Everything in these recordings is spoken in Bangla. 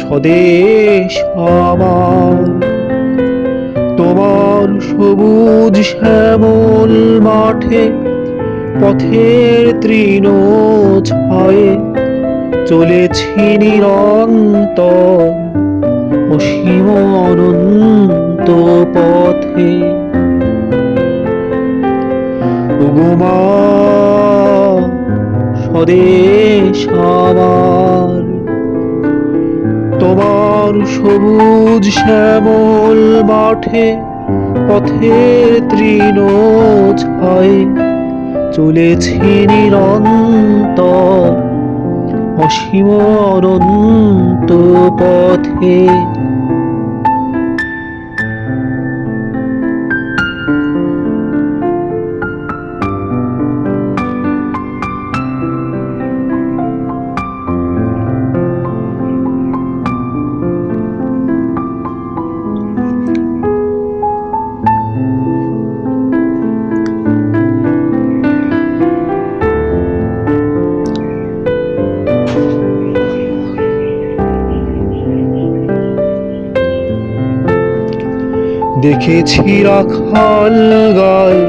স্বদেশ আমার তোমার সবুজ শ্যামল মাঠে পথের তৃণ ছয়ে চলেছি নিরন্ত অসীম অনন্ত পথে। গোমা স্বদেশ আমার। তোমার সবুজ শ্যামল মাঠে পথের তৃণ ছায় চলেছি নিরন্তর অসীম অনন্ত পথে। দেখেছি রাখাল গায়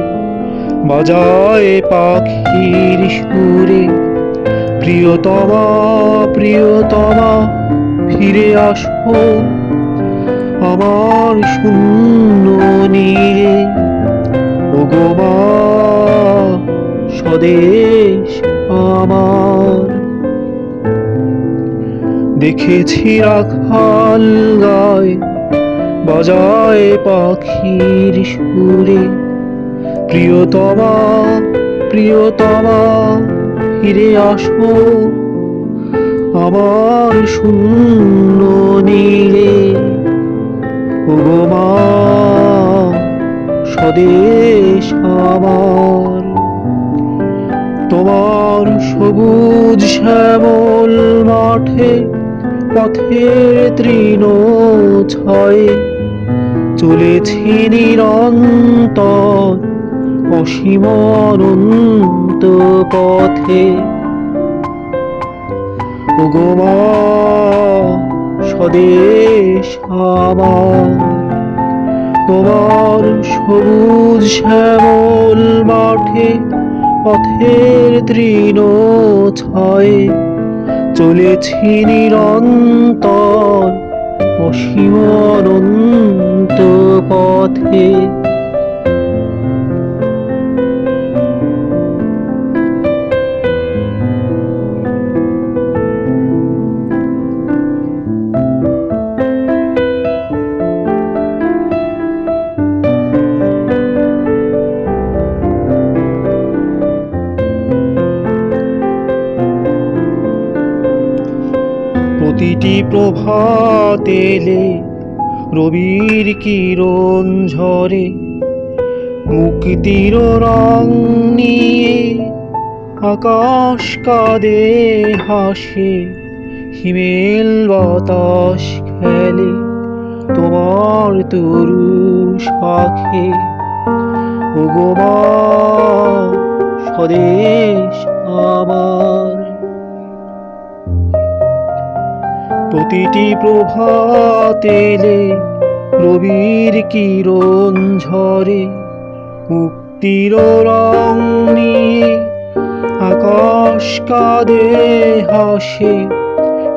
বাজায় পাখির সুরে। প্রিয়তমা প্রিয়তমা, ফিরে আসো আমার শূন্য নীরে। ওগো মা, স্বদেশ আমার। দেখেছি রাখাল গায় বাজায় পাখির সুরে। প্রিয়তমা প্রিয়তমা, ফিরে আসো। আমার শূন্য নীলে। ওগো মা, স্বদেশ আমার। তোমার সবুজ শ্যামল মাঠে পথের তৃণ ছয়ে। চলেছি নিরন্তর অসীম অনন্ত পথে স্বদেশ আমার, তোমার সবুজ শ্যামল মাঠে পথের তৃণ ছয়ে চলেছি নিরন্তর অসীম অনন্ত পথে। প্রতিটি প্রভাত এলে রবির কিরণ ঝরে, মুক্তির রং নিয়ে আকাশ কাঁদে, হাসে, হিমেল বাতাস খেলে তোমার তরু শাখে ওগো স্বদেশ আমার। প্রতিটি প্রভাত এলে রবির কিরণ ঝরে, মুক্তির রং নিয়ে আকাশ কাঁদে, হাসে,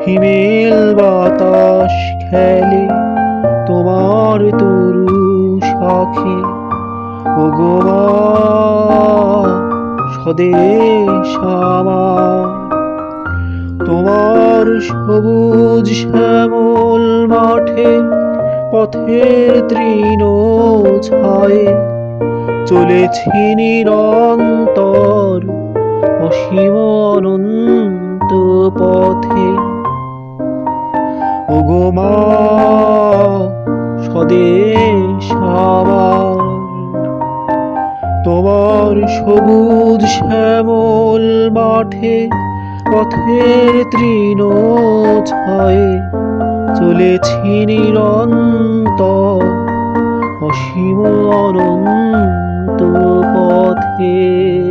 হিমেল বাতাস খেলে তোমার তরু শাখে ও মা, স্বদেশ আমার। সবুজ শ্যামল মাঠে পথের তৃণ ছায়ে চলেছি নিরন্তর অসীম অনন্ত পথে। ওগো মা, স্বদেশ তোমার সবুজ শ্যামল মাঠে পথের তৃণ ছয়ে চলেছি নিরন্তর অসীম অনন্ত পথে।